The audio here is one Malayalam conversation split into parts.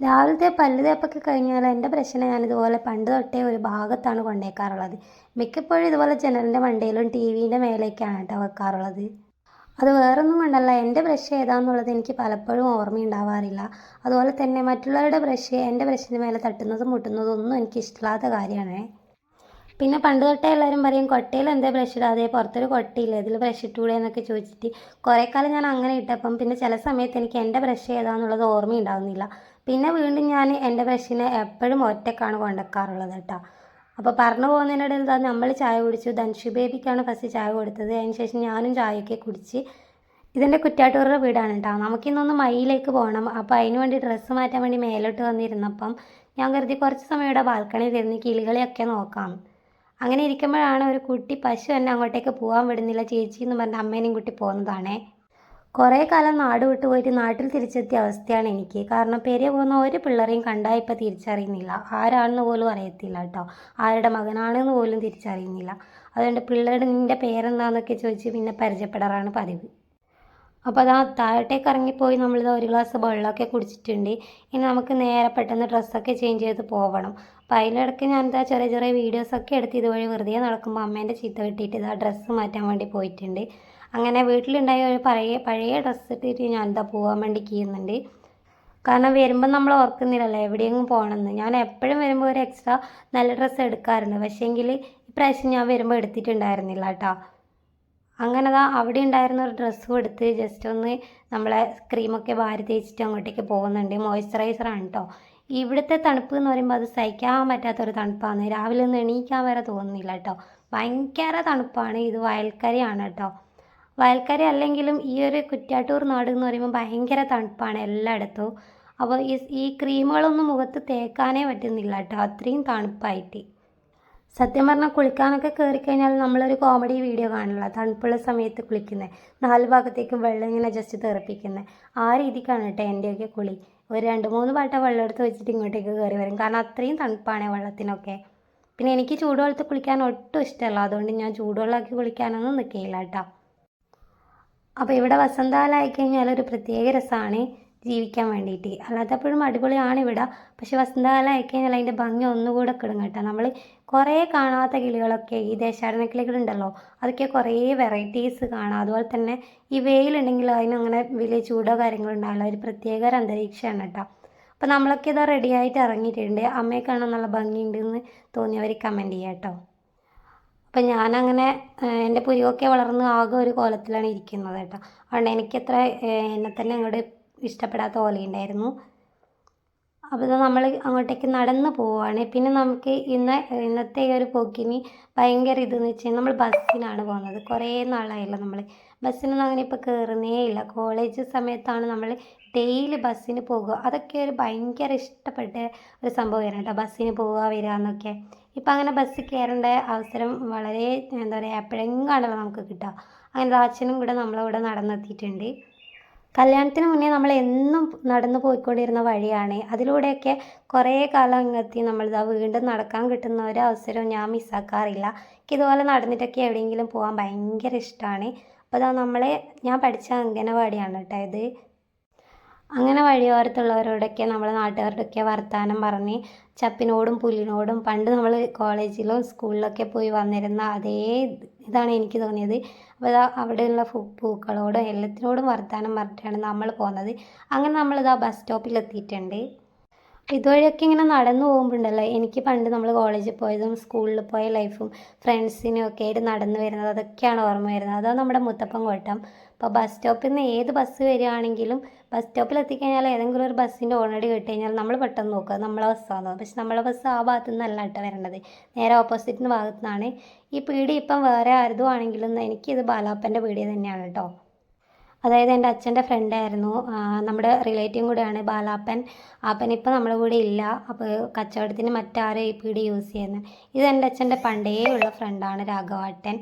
രാവിലത്തെ പല്ല് തേപ്പൊക്കെ കഴിഞ്ഞാൽ എന്റെ പ്രശ്നം ഞാൻ ഇതുപോലെ പണ്ട് തൊട്ടേ ഒരു ഭാഗത്താണ് കൊണ്ടേക്കാറുള്ളത്. മിക്കപ്പോഴും ഇതുപോലെ ജനലിന്റെ മണ്ടയിലും ടി വിന്റെ മേലേക്കാണ് കേട്ടോ വെക്കാറുള്ളത്. അത് വേറൊന്നും കൊണ്ടല്ല എന്റെ ബ്രഷ് ഏതാണെന്നുള്ളത് എനിക്ക് പലപ്പോഴും ഓർമ്മയുണ്ടാവാറില്ല. അതുപോലെ തന്നെ മറ്റുള്ളവരുടെ ബ്രഷ് എന്റെ ബ്രഷിന്റെ മേലെ തട്ടുന്നതും മുട്ടുന്നതും ഒന്നും എനിക്ക് ഇഷ്ടമില്ലാത്ത കാര്യമാണ്. പിന്നെ പണ്ട് തൊട്ടേ എല്ലാവരും പറയും കൊട്ടയിൽ എന്താ ബ്രഷ് ഇടാതെ പുറത്തൊരു കൊട്ടയില്ല ഇതിൽ ബ്രഷ് ഇട്ടൂടെ എന്നൊക്കെ ചോദിച്ചിട്ട് കുറേ കാലം ഞാൻ അങ്ങനെ ഇട്ടപ്പം പിന്നെ ചില സമയത്ത് എനിക്ക് എന്റെ ബ്രഷ് ഏതാണെന്നുള്ളത് ഓർമ്മയുണ്ടാവുന്നില്ല. പിന്നെ വീണ്ടും ഞാൻ എന്റെ ബ്രഷിനെ എപ്പോഴും ഒറ്റക്കാണ് കൊണ്ടുവെക്കാറുള്ളത് കേട്ടോ. അപ്പോൾ പറഞ്ഞു പോകുന്നതിനിടയിൽ തന്നെ നമ്മൾ ചായ കുടിച്ചു. ധൻഷു ബേബിക്കാണ് ഫസ്റ്റ് ചായ കൊടുത്തത്. അതിന് ശേഷം ഞാനും ചായയൊക്കെ കുടിച്ച് ഇതിന്റെ കുറ്റാട്ടൂരുടെ വീടാണ് കേട്ടോ. നമുക്കിന്നൊന്ന് മയിലേക്ക് പോകണം. അപ്പോൾ അതിന് വേണ്ടി ഡ്രസ്സ് മാറ്റാൻ വേണ്ടി മേലോട്ട് വന്നിരുന്നപ്പം ഞാൻ കരുതി കുറച്ച് സമയം ഇവിടെ ബാൽക്കണിയിൽ ഇരുന്ന് കിളികളെയൊക്കെ നോക്കാം. അങ്ങനെ ഇരിക്കുമ്പോഴാണ് ഒരു കുട്ടി പശു എന്നെ അങ്ങോട്ടേക്ക് പോകാൻ വിടുന്നില്ല. ചേച്ചി എന്ന് പറഞ്ഞ അമ്മേനെയും കുട്ടി പോകുന്നതാണേ. കുറേ കാലം നാട് വിട്ടു പോയിട്ട് നാട്ടിൽ തിരിച്ചെത്തിയ അവസ്ഥയാണ് എനിക്ക്. കാരണം പെരിയ പോകുന്ന ഒരു പിള്ളേരെയും കണ്ടാൽ ഇപ്പോൾ തിരിച്ചറിയുന്നില്ല. ആരാണെന്ന് പോലും അറിയത്തില്ല കേട്ടോ. ആരുടെ മകനാണെന്ന് പോലും തിരിച്ചറിയുന്നില്ല. അതുകൊണ്ട് പിള്ളേരുടെ നിന്റെ പേരെന്താണെന്നൊക്കെ ചോദിച്ച് പിന്നെ പരിചയപ്പെടാറാണ് പതിവ്. അപ്പോൾ അതാ താഴോട്ടേക്ക് ഇറങ്ങിപ്പോയി നമ്മളിത് ഒരു ഗ്ലാസ് വെള്ളമൊക്കെ കുടിച്ചിട്ടുണ്ട്. ഇനി നമുക്ക് നേരെ പെട്ടെന്ന് ഡ്രസ്സൊക്കെ ചേഞ്ച് ചെയ്ത് പോകണം അപ്പോൾ അതിലിടയ്ക്ക് ഞാൻ എന്താ ചെറിയ ചെറിയ വീഡിയോസൊക്കെ എടുത്ത് ഇതുവഴി വെറുതെ നടക്കുമ്പോൾ അമ്മേന്റെ ചീത്ത കിട്ടിയിട്ട് ഇതാ ഡ്രസ്സ് മാറ്റാൻ വേണ്ടി പോയിട്ടുണ്ട്. അങ്ങനെ വീട്ടിലുണ്ടായ ഒരു പഴയ പഴയ ഡ്രസ്സ് ഇട്ടിട്ട് ഞാൻ എന്താ പോകാൻ വേണ്ടി കീയുന്നുണ്ട് കാരണം വരുമ്പോൾ നമ്മൾ ഓർക്കുന്നില്ലല്ലോ എവിടെയെങ്കിലും പോകണമെന്ന്. ഞാൻ എപ്പോഴും വരുമ്പോൾ ഒരു എക്സ്ട്രാ നല്ല ഡ്രസ്സ് എടുക്കാറുണ്ട്. പക്ഷേങ്കിൽ ഇപ്രാവശ്യം ഞാൻ വരുമ്പോൾ എടുത്തിട്ടുണ്ടായിരുന്നില്ല കേട്ടോ അങ്ങനെ ദാ അവിടെ ഉണ്ടായിരുന്ന ഒരു ഡ്രസ്സും എടുത്ത് ജസ്റ്റ് ഒന്ന് നമ്മളെ ക്രീമൊക്കെ വാരി തേച്ചിട്ട് അങ്ങോട്ടേക്ക് പോകുന്നുണ്ട്. മോയ്സ്ചറൈസറാണ് കേട്ടോ ഇവിടുത്തെ തണുപ്പ് എന്ന് പറയുമ്പോൾ അത് സഹിക്കാൻ പറ്റാത്തൊരു തണുപ്പാണ്. രാവിലെ ഒന്ന് എണീക്കാൻ വരെ തോന്നുന്നില്ല കേട്ടോ ഭയങ്കര തണുപ്പാണ്. ഇത് വയൽക്കരയാണ് കേട്ടോ വയൽക്കര അല്ലെങ്കിലും ഈ ഒരു കുറ്റാട്ടൂർ നാട് എന്ന് പറയുമ്പോൾ ഭയങ്കര തണുപ്പാണ് എല്ലായിടത്തും. അപ്പോൾ ഈ ഈ ക്രീമുകളൊന്നും മുഖത്ത് തേക്കാനേ പറ്റുന്നില്ല കേട്ടോ. അത്രയും തണുപ്പായിട്ട്. സത്യം പറഞ്ഞാൽ കുളിക്കാനൊക്കെ കയറി കഴിഞ്ഞാൽ നമ്മളൊരു കോമഡി വീഡിയോ കാണില്ല തണുപ്പുള്ള സമയത്ത് കുളിക്കുന്നത്. നാല് ഭാഗത്തേക്കും വെള്ളം ഇങ്ങനെ ജസ്റ്റ് തെറിപ്പിക്കുന്നത്. ആ രീതിക്കാണ് കേട്ടോ എന്റെയൊക്കെ കുളി. ഒരു രണ്ട് മൂന്ന് പാട്ട വെള്ളം എടുത്ത് വെച്ചിട്ട് ഇങ്ങോട്ടേക്ക് കയറി വരും. കാരണം അത്രയും തണുപ്പാണ് വെള്ളത്തിനൊക്കെ. പിന്നെ എനിക്ക് ചൂടുവെള്ളത്തിൽ കുളിക്കാൻ ഒട്ടും ഇഷ്ടമല്ല. അതുകൊണ്ട് ഞാൻ ചൂടുവെള്ളമാക്കി കുളിക്കാനൊന്നും നിൽക്കില്ല കേട്ടോ. അപ്പോൾ ഇവിടെ വസന്തകാലമായി ആയിക്കഴിഞ്ഞാൽ ഒരു പ്രത്യേക രസമാണ് ജീവിക്കാൻ വേണ്ടിയിട്ട് അല്ലാത്തപ്പോഴും അടിപൊളിയാണ് ഇവിടെ. പക്ഷെ വസന്തകാലം ആയിക്കഴിഞ്ഞാൽ അതിന്റെ ഭംഗി ഒന്നുകൂടെ കിടും കേട്ടോ. നമ്മൾ കുറേ കാണാത്ത കിളികളൊക്കെ ഈ ദേശാടന കിളികളുണ്ടല്ലോ അതൊക്കെ കുറേ വെറൈറ്റീസ് കാണാം. അതുപോലെ തന്നെ ഈ വെയിലുണ്ടെങ്കിൽ അതിനങ്ങനെ വലിയ ചൂടോ കാര്യങ്ങളോ ഉണ്ടാവില്ല. ഒരു പ്രത്യേക ഒരു അന്തരീക്ഷമാണ് കേട്ടോ. അപ്പോൾ നമ്മളൊക്കെ ഇതാ റെഡിയായിട്ട് ഇറങ്ങിയിട്ടുണ്ട്. അമ്മയെ കാണാൻ നല്ല ഭംഗിയുണ്ടെന്ന് തോന്നിയവർ കമന്റ് ചെയ്യാം കേട്ടോ. അപ്പം ഞാനങ്ങനെ എന്റെ പുരികൊക്കെ വളർന്ന് ആകെ ഒരു കോലത്തിലാണ് ഇരിക്കുന്നത് കേട്ടോ. അതുകൊണ്ട് എനിക്കത്ര എന്നെ തന്നെ അങ്ങോട്ട് ഇഷ്ടപ്പെടാത്ത ഓലയുണ്ടായിരുന്നു അപ്പം അപ്പോൾ നമ്മൾ അങ്ങോട്ടേക്ക് നടന്ന് പോവുകയാണ് പിന്നെ നമുക്ക് ഇന്ന് ഇന്നത്തെ ഈ ഒരു പോക്കിന് ഭയങ്കര ഇതെന്ന് വെച്ചാൽ നമ്മൾ ബസ്സിനാണ് പോകുന്നത്. കുറേ നാളായല്ലോ നമ്മൾ ബസ്സിനൊന്നും അങ്ങനെ ഇപ്പോൾ കയറുന്നേ ഇല്ല. കോളേജ് സമയത്താണ് നമ്മൾ ഡെയിലി ബസ്സിന് പോകുക. അതൊക്കെ ഒരു ഭയങ്കര ഇഷ്ടപ്പെട്ട ഒരു സംഭവമായിരുന്നു കേട്ടോ. ബസ്സിന് പോവുക വരിക എന്നൊക്കെ ഇപ്പം അങ്ങനെ ബസ്സിൽ കയറേണ്ട അവസരം വളരെ എന്താ പറയുക എപ്പോഴെങ്കിലും നമുക്ക് കിട്ടുക. അങ്ങനെ അച്ഛനും കൂടെ നമ്മളിവിടെ നടന്നെത്തിയിട്ടുണ്ട്. കല്യാണത്തിന് മുന്നേ നമ്മൾ എന്നും നടന്നു പോയിക്കൊണ്ടിരുന്ന വഴിയാണ്. അതിലൂടെയൊക്കെ കുറേ കാലം അങ്ങെത്തി നമ്മളിതാ വീണ്ടും നടക്കാൻ കിട്ടുന്ന ഒരു അവസരവും ഞാൻ മിസ്സാക്കാറില്ല എനിക്ക് ഇതുപോലെ നടന്നിട്ടൊക്കെ എവിടെയെങ്കിലും പോകാൻ ഭയങ്കര ഇഷ്ടമാണ്. അപ്പോൾ ഇതാ നമ്മളെ ഞാൻ പഠിച്ച അംഗനവാടിയാണ് കേട്ടോ ഇത്. അങ്ങനെ വഴിയോരത്തുള്ളവരോടൊക്കെ നമ്മളെ നാട്ടുകാരോടൊക്കെ വർത്തമാനം പറഞ്ഞ് ചപ്പിനോടും പുല്ലിനോടും പണ്ട് നമ്മൾ കോളേജിലും സ്കൂളിലൊക്കെ പോയി വന്നിരുന്ന അതേ ഇതാണ് എനിക്ക് തോന്നിയത്. അപ്പോൾ ഇതാ അവിടെയുള്ള പൂക്കളോടും എല്ലാത്തിനോടും വർത്തമാനം പറഞ്ഞിട്ടാണ് നമ്മൾ പോകുന്നത്. അങ്ങനെ നമ്മളിതാ ബസ് സ്റ്റോപ്പിൽ എത്തിയിട്ടുണ്ട്. ഇതുവഴിയൊക്കെ ഇങ്ങനെ നടന്നു പോകുമ്പോഴുണ്ടല്ലോ എനിക്ക് പണ്ട് നമ്മൾ കോളേജിൽ പോയതും സ്കൂളിൽ പോയ ലൈഫും ഫ്രണ്ട്സിനും ഒക്കെ ആയിട്ട് നടന്നു വരുന്നത് അതൊക്കെയാണ് ഓർമ്മ വരുന്നത്. അതാണ് നമ്മുടെ മുത്തപ്പൻ കോട്ടം. അപ്പോൾ ബസ് സ്റ്റോപ്പിൽ നിന്ന് ഏത് ബസ് വരികയാണെങ്കിലും ബസ് സ്റ്റോപ്പിൽ എത്തിക്കഴിഞ്ഞാൽ ഏതെങ്കിലും ഒരു ബസ്സിന്റെ ഓൾറെഡി കിട്ടി കഴിഞ്ഞാൽ നമ്മൾ പെട്ടെന്ന് നോക്കുക നമ്മളെ ബസ്സാണോ പക്ഷെ നമ്മളെ ബസ് ആ ഭാഗത്തു നിന്നല്ല കേട്ടോ വരേണ്ടത്. നേരെ ഓപ്പോസിറ്റിന് ഭാഗത്തു നിന്നാണ് ഈ പീടി ഇപ്പം വേറെ ആരതും ആണെങ്കിലും എനിക്കിത് ബാലാപ്പന്റെ പീടി തന്നെയാണ് കേട്ടോ. അതായത് എന്റെ അച്ഛന്റെ ഫ്രണ്ടായിരുന്നു നമ്മുടെ റിലേറ്റീവും കൂടെയാണ് ബാലാപ്പൻ. അപ്പൻ ഇപ്പം നമ്മുടെ കൂടെ ഇല്ല. അപ്പോൾ കച്ചവടത്തിന് മറ്റാരും ഈ പീടി യൂസ് ചെയ്യുന്നത് ഇത് എന്റെ അച്ഛന്റെ പണ്ടേ ഉള്ള ഫ്രണ്ടാണ് രാഘവാട്ടൻ.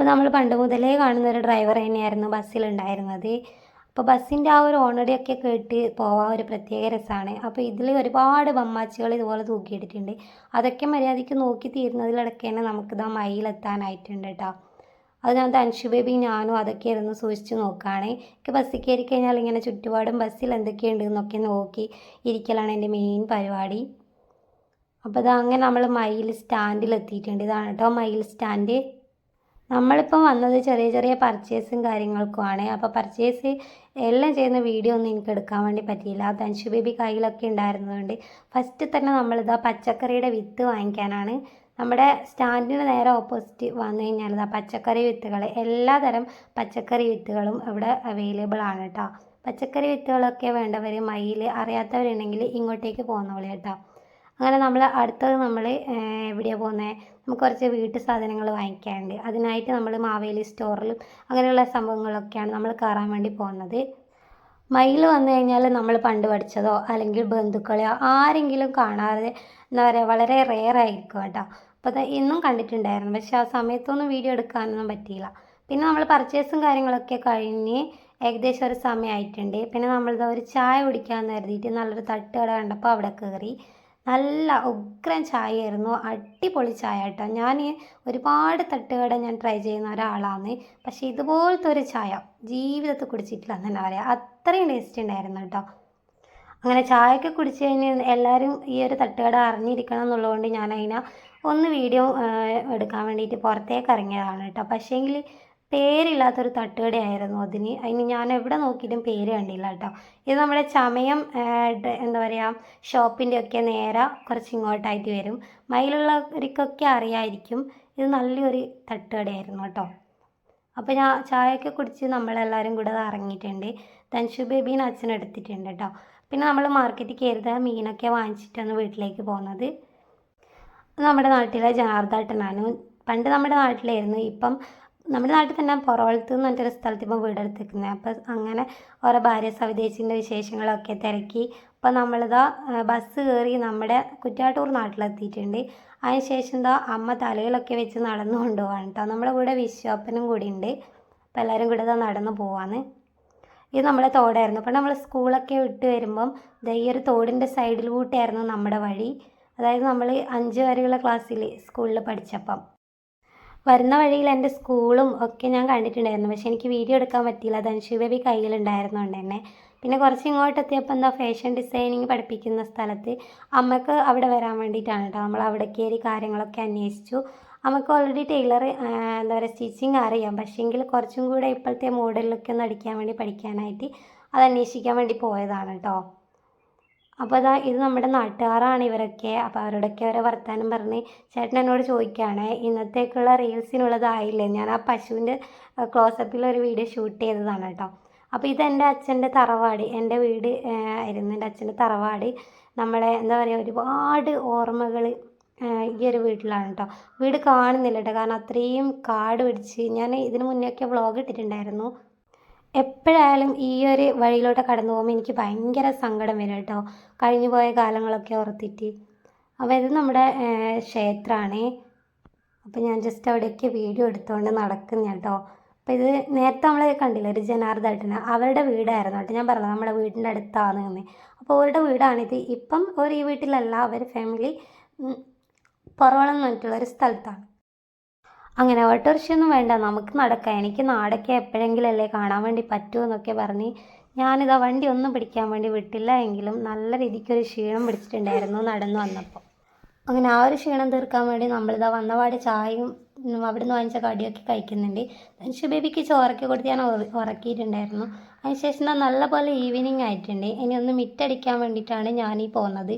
അപ്പോൾ നമ്മൾ പണ്ട് മുതലേ കാണുന്ന ഒരു ഡ്രൈവർ തന്നെയായിരുന്നു ബസ്സിലുണ്ടായിരുന്നത്. അപ്പോൾ ബസ്സിന്റെ ആ ഒരു ഓണടിയൊക്കെ കേട്ട് പോകാൻ ഒരു പ്രത്യേക രസമാണ് അപ്പോൾ ഇതിൽ ഒരുപാട് ബമ്മാച്ചികൾ ഇതുപോലെ തൂക്കിയിട്ടിട്ടുണ്ട്. അതൊക്കെ മര്യാദയ്ക്ക് നോക്കി തീരുന്നതിലടക്കെ തന്നെ നമുക്കിതാ മയിലെത്താനായിട്ടുണ്ട് കേട്ടോ അത് ഞാൻ തൻഷു ബേബി ഞാനും അതൊക്കെ ഇരുന്ന് സൂക്ഷിച്ച് നോക്കുകയാണ് എനിക്ക് ബസ്സിൽ കയറി കഴിഞ്ഞാൽ ഇങ്ങനെ ചുറ്റുപാടും ബസ്സിൽ എന്തൊക്കെയുണ്ട് എന്നൊക്കെ നോക്കി ഇരിക്കലാണ് എന്റെ മെയിൻ പരിപാടി. അപ്പോൾ ഇത് അങ്ങനെ നമ്മൾ മയിൽ സ്റ്റാൻഡിൽ എത്തിയിട്ടുണ്ട് ഇതാണ് കേട്ടോ മയിൽ സ്റ്റാൻഡ് നമ്മളിപ്പം വന്നത് ചെറിയ ചെറിയ പർച്ചേസും കാര്യങ്ങൾക്കുമാണ്. അപ്പോൾ പർച്ചേസ് എല്ലാം ചെയ്യുന്ന വീഡിയോ ഒന്നും എനിക്ക് എടുക്കാൻ വേണ്ടി പറ്റിയില്ല. ധൻഷു ബേബി കയ്യിലൊക്കെ ഉണ്ടായിരുന്നതുകൊണ്ട് ഫസ്റ്റ് തന്നെ നമ്മളിതാ പച്ചക്കറിയുടെ വിത്ത് വാങ്ങിക്കാനാണ്. നമ്മുടെ സ്റ്റാൻഡിന് നേരെ ഓപ്പോസിറ്റ് വന്നു കഴിഞ്ഞാൽ ഇതാ പച്ചക്കറി വിത്തുകൾ എല്ലാതരം പച്ചക്കറി വിത്തുകളും ഇവിടെ അവൈലബിൾ ആണ് കേട്ടോ പച്ചക്കറി വിത്തുകളൊക്കെ വേണ്ടവർ മയിൽ അറിയാത്തവരുണ്ടെങ്കിൽ ഇങ്ങോട്ടേക്ക് പോകുന്നോളൂ കേട്ടോ അങ്ങനെ നമ്മൾ അടുത്തത് നമ്മൾ എവിടെയാണ് പോകുന്നത് നമുക്ക് കുറച്ച് വീട്ടു സാധനങ്ങൾ വാങ്ങിക്കാനുണ്ട്. അതിനായിട്ട് നമ്മൾ മാവേലി സ്റ്റോറിലും അങ്ങനെയുള്ള സംഭവങ്ങളൊക്കെയാണ് നമ്മൾ കയറാൻ വേണ്ടി പോകുന്നത്. മയിൽ വന്നു കഴിഞ്ഞാൽ നമ്മൾ പണ്ട് പഠിച്ചതോ അല്ലെങ്കിൽ ബന്ധുക്കളെയോ ആരെങ്കിലും കാണാതെ എന്താ പറയുക വളരെ റെയർ ആയിരിക്കും കേട്ടോ. അപ്പോൾ അത് ഇന്നും കണ്ടിട്ടുണ്ടായിരുന്നു. പക്ഷെ ആ സമയത്തൊന്നും വീഡിയോ എടുക്കാനൊന്നും പറ്റിയില്ല. പിന്നെ നമ്മൾ പർച്ചേസും കാര്യങ്ങളൊക്കെ കഴിഞ്ഞ് ഏകദേശം ഒരു സമയമായിട്ടുണ്ട്. പിന്നെ നമ്മളിതാ ഒരു ചായ കുടിക്കാമെന്ന് കരുതിയിട്ട് നല്ലൊരു തട്ടുകട കണ്ടപ്പോൾ അവിടെ കയറി നല്ല ഉഗ്രൻ ചായയായിരുന്നു. അടിപൊളി ചായ കേട്ടോ ഞാൻ ഒരുപാട് തട്ടുകട ഞാൻ ട്രൈ ചെയ്യുന്ന ഒരാളാണ് പക്ഷേ ഇതുപോലത്തെ ഒരു ചായ ജീവിതത്തിൽ കുടിച്ചിട്ടില്ല എന്ന് തന്നെ പറയാം. അത്രയും ടേസ്റ്റ് ഉണ്ടായിരുന്നു കേട്ടോ. അങ്ങനെ ചായയൊക്കെ കുടിച്ച് കഴിഞ്ഞ് എല്ലാവരും ഈ ഒരു തട്ടുകട അറിഞ്ഞിരിക്കണം എന്നുള്ളതുകൊണ്ട് ഞാൻ അതിനെ ഒന്ന് വീഡിയോ എടുക്കാൻ വേണ്ടിയിട്ട് പുറത്തേക്ക് ഇറങ്ങിയതാണ് കേട്ടോ. പക്ഷേങ്കിൽ പേരില്ലാത്തൊരു തട്ടുകടയായിരുന്നു അതിന്. അതിന് ഞാൻ എവിടെ നോക്കിയിട്ടും പേര് കണ്ടില്ല കേട്ടോ. ഇത് നമ്മുടെ ചമയം എന്താ പറയുക ഷോപ്പിന്റെ ഒക്കെ നേരെ കുറച്ച് ഇങ്ങോട്ടായിട്ട് വരും. മയിലുള്ളവർക്കൊക്കെ അറിയായിരിക്കും ഇത് നല്ലൊരു തട്ടുകടയായിരുന്നു കേട്ടോ. അപ്പോൾ ഞാൻ ചായയൊക്കെ കുടിച്ച് നമ്മളെല്ലാവരും കൂടെ അത് ഇറങ്ങിയിട്ടുണ്ട്. തൻഷു ബേബീനെ അച്ഛൻ എടുത്തിട്ടുണ്ട് കേട്ടോ. പിന്നെ നമ്മൾ മാർക്കറ്റിൽ കയറുക മീനൊക്കെ വാങ്ങിച്ചിട്ടാണ് വീട്ടിലേക്ക് പോകുന്നത്. നമ്മുടെ നാട്ടിലെ ജനാർദ്ദാട്ടനാണ്. പണ്ട് നമ്മുടെ നാട്ടിലായിരുന്നു. ഇപ്പം നമ്മുടെ നാട്ടിൽ തന്നെ പുറവളത്ത് എന്ന് പറഞ്ഞൊരു സ്ഥലത്ത് ഇപ്പം വീടെടുത്തിരിക്കുന്നത് അപ്പം അങ്ങനെ ഓരോ ഭാര്യ സവിദേശിന്റെ വിശേഷങ്ങളൊക്കെ തിരക്കി. അപ്പോൾ നമ്മളിതാ ബസ് കയറി നമ്മുടെ കുറ്റാട്ടൂർ നാട്ടിലെത്തിയിട്ടുണ്ട്. അതിനുശേഷം എന്താ അമ്മ തലയിലൊക്കെ വെച്ച് നടന്നു കൊണ്ടുപോകാണ് കേട്ടോ. നമ്മുടെ കൂടെ വിശ്വപ്പനും കൂടി ഉണ്ട് അപ്പം എല്ലാവരും കൂടെ ഇതാ നടന്നു പോവാന്ന് ഇത് നമ്മളെ തോടായിരുന്നു. അപ്പം നമ്മൾ സ്കൂളൊക്കെ വിട്ട് വരുമ്പം ഈ ഒരു തോടിന്റെ സൈഡിൽ കൂട്ടിയായിരുന്നു നമ്മുടെ വഴി. അതായത് നമ്മൾ അഞ്ച് വരെയുള്ള ക്ലാസ്സിൽ സ്കൂളിൽ പഠിച്ചപ്പം. വരുന്ന വഴിയിൽ എന്റെ സ്കൂളും ഒക്കെ ഞാൻ കണ്ടിട്ടുണ്ടായിരുന്നു. പക്ഷെ എനിക്ക് വീഡിയോ എടുക്കാൻ പറ്റിയില്ല. ധനുഷ് ബേബി കയ്യിലുണ്ടായിരുന്നുകൊണ്ട് തന്നെ. പിന്നെ കുറച്ച് ഇങ്ങോട്ട് എത്തിയപ്പോൾ എന്താ ഫാഷൻ ഡിസൈനിങ് പഠിപ്പിക്കുന്ന സ്ഥലത്ത് അമ്മയ്ക്ക് അവിടെ വരാൻ വേണ്ടിയിട്ടാണ് കേട്ടോ. നമ്മൾ അവിടെ കയറി കാര്യങ്ങളൊക്കെ അന്വേഷിച്ചു. നമുക്ക് ഓൾറെഡി ടൈലർ എന്താ പറയുക സ്റ്റിച്ചിങ് അറിയാം. പക്ഷേങ്കിൽ കുറച്ചും കൂടെ ഇപ്പോഴത്തെ മോഡലിലൊക്കെ ഒന്ന് അടിക്കാൻ വേണ്ടി പഠിക്കാനായിട്ട് അത് അന്വേഷിക്കാൻ വേണ്ടി പോയതാണ് കേട്ടോ. അപ്പോൾ അതാ ഇത് നമ്മുടെ നാട്ടുകാരാണ് ഇവരൊക്കെ. അപ്പോൾ അവരോടൊക്കെ ഓരോ വർത്താനം പറഞ്ഞ് ചേട്ടൻ എന്നോട് ചോദിക്കുകയാണ് ഇന്നത്തേക്കുള്ള റീൽസിനുള്ളതായില്ലേ ഞാൻ ആ പശുവിന്റെ ക്ലോസപ്പിൽ ഒരു വീഡിയോ ഷൂട്ട് ചെയ്തതാണ് കേട്ടോ. അപ്പോൾ ഇത് എന്റെ അച്ഛന്റെ തറവാട് എന്റെ വീട് ആയിരുന്നു എന്റെ അച്ഛന്റെ തറവാട്. നമ്മളെ എന്താ പറയുക ഒരുപാട് ഓർമ്മകൾ ഈ ഒരു വീട്ടിലാണ് കേട്ടോ. വീട് കാണുന്നില്ല കേട്ടോ. കാരണം അത്രയും കാട് പിടിച്ച് ഞാൻ ഇതിന് മുന്നേ ഒക്കെ വ്ളോഗ് ഇട്ടിട്ടുണ്ടായിരുന്നു. എപ്പോഴായാലും ഈ ഒരു വഴിയിലോട്ട് കടന്നു പോകുമ്പോൾ എനിക്ക് ഭയങ്കര സങ്കടം വരും കേട്ടോ. കഴിഞ്ഞു പോയ കാലങ്ങളൊക്കെ ഓർത്തിട്ട്. അപ്പോൾ ഇത് നമ്മുടെ ക്ഷേത്രമാണ്. അപ്പോൾ ഞാൻ ജസ്റ്റ് അവിടെയൊക്കെ വീഡിയോ എടുത്തുകൊണ്ട് നടക്കുന്ന കേട്ടോ. അപ്പോൾ ഇത് നേരത്തെ നമ്മൾ കണ്ടില്ല ഒരു ജനാർദ്ദട്ടന അവരുടെ വീടായിരുന്നു കേട്ടോ. ഞാൻ പറഞ്ഞത് നമ്മുടെ വീടിന്റെ അടുത്താണ് എന്ന്. അപ്പോൾ അവരുടെ വീടാണിത് ഇപ്പം ഒരു ഈ വീട്ടിലല്ല അവർ ഫാമിലി പുറവളം എന്ന് പറഞ്ഞിട്ടുള്ള ഒരു സ്ഥലത്താണ്. അങ്ങനെ ഓട്ടോറിക്ഷയൊന്നും വേണ്ട നമുക്ക് നടക്കാം. എനിക്ക് നാടൊക്കെ എപ്പോഴെങ്കിലല്ലേ കാണാൻ വേണ്ടി പറ്റുമോ എന്നൊക്കെ പറഞ്ഞ് ഞാനിതാ വണ്ടി ഒന്നും പിടിക്കാൻ വേണ്ടി വിട്ടില്ല എങ്കിലും നല്ല രീതിക്കൊരു ക്ഷീണം പിടിച്ചിട്ടുണ്ടായിരുന്നു നടന്നു വന്നപ്പോൾ. അങ്ങനെ ആ ഒരു ക്ഷീണം തീർക്കാൻ വേണ്ടി നമ്മളിതാ വന്നപാട് ചായയും അവിടെ നിന്ന് വാങ്ങിച്ച കടിയൊക്കെ കഴിക്കുന്നുണ്ട്. ധനുഷ് ബേബിക്ക് ചോറൊക്കെ കൊടുത്ത് ഞാൻ ഉറ- ഉറക്കിയിട്ടുണ്ടായിരുന്നു. അതിനുശേഷം നല്ല പോലെ ഈവനിങ് ആയിട്ടുണ്ട്. ഇനി ഒന്ന് മിറ്റടിക്കാൻ വേണ്ടിയിട്ടാണ് ഞാനീ പോകുന്നത്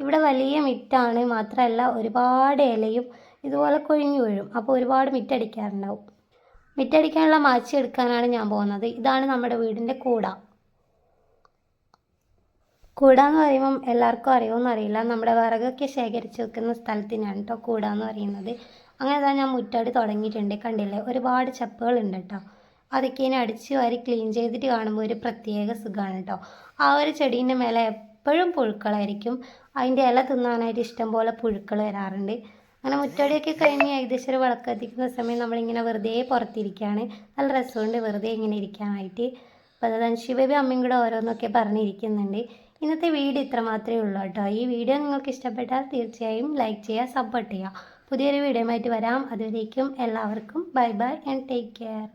ഇവിടെ വലിയ മിറ്റാണ് മാത്രമല്ല ഒരുപാട് ഇലയും ഇതുപോലെ കൊഴിഞ്ഞു വീഴും. അപ്പോൾ ഒരുപാട് മിറ്റടിക്കാറുണ്ടാവും മിറ്റടിക്കാനുള്ള മാച്ചി എടുക്കാനാണ് ഞാൻ പോകുന്നത്. ഇതാണ് നമ്മുടെ വീടിന്റെ കൂട. കൂട എന്ന് പറയുമ്പം എല്ലാവർക്കും അറിയുമെന്ന് അറിയില്ല നമ്മുടെ വിറകൊക്കെ ശേഖരിച്ച് വെക്കുന്ന സ്ഥലത്തിനാണ് കേട്ടോ കൂട എന്ന് പറയുന്നത്. അങ്ങനെ തന്നെ ഞാൻ മുറ്റാടി തുടങ്ങിയിട്ടുണ്ട്. കണ്ടില്ലേ? ഒരുപാട് ചപ്പുകളുണ്ട് കേട്ടോ. അതൊക്കെ ഇനി അടിച്ച് വാരി ക്ലീൻ ചെയ്തിട്ട് കാണുമ്പോൾ ഒരു പ്രത്യേക സുഖമാണ് കേട്ടോ. ആ ഒരു ചെടീന്റെ മേലെ എപ്പോഴും പുഴുക്കളായിരിക്കും. അതിന്റെ ഇല തിന്നാനായിട്ട് ഇഷ്ടംപോലെ പുഴുക്കൾ വരാറുണ്ട്. അങ്ങനെ മുറ്റടിയൊക്കെ കഴിഞ്ഞ് ഏകദേശം ഒരു വിളക്ക് കത്തിക്കുന്ന സമയം നമ്മളിങ്ങനെ വെറുതെ പുറത്തിരിക്കുകയാണ്. നല്ല രസമുണ്ട് വെറുതെ ഇങ്ങനെ ഇരിക്കാനായിട്ട്. അപ്പോൾ അൻഷി ബേബി അമ്മയും കൂടെ ഓരോന്നൊക്കെ പറഞ്ഞിരിക്കുന്നുണ്ട്. ഇന്നത്തെ വീഡിയോ ഇത്ര മാത്രമേ ഉള്ളൂ കേട്ടോ. ഈ വീഡിയോ നിങ്ങൾക്ക് ഇഷ്ടപ്പെട്ടാൽ തീർച്ചയായും ലൈക്ക് ചെയ്യുക സപ്പോർട്ട് ചെയ്യുക. പുതിയൊരു വീഡിയോ ആയിട്ട് വരാം. അതുവരേക്കും എല്ലാവർക്കും bye bye and take care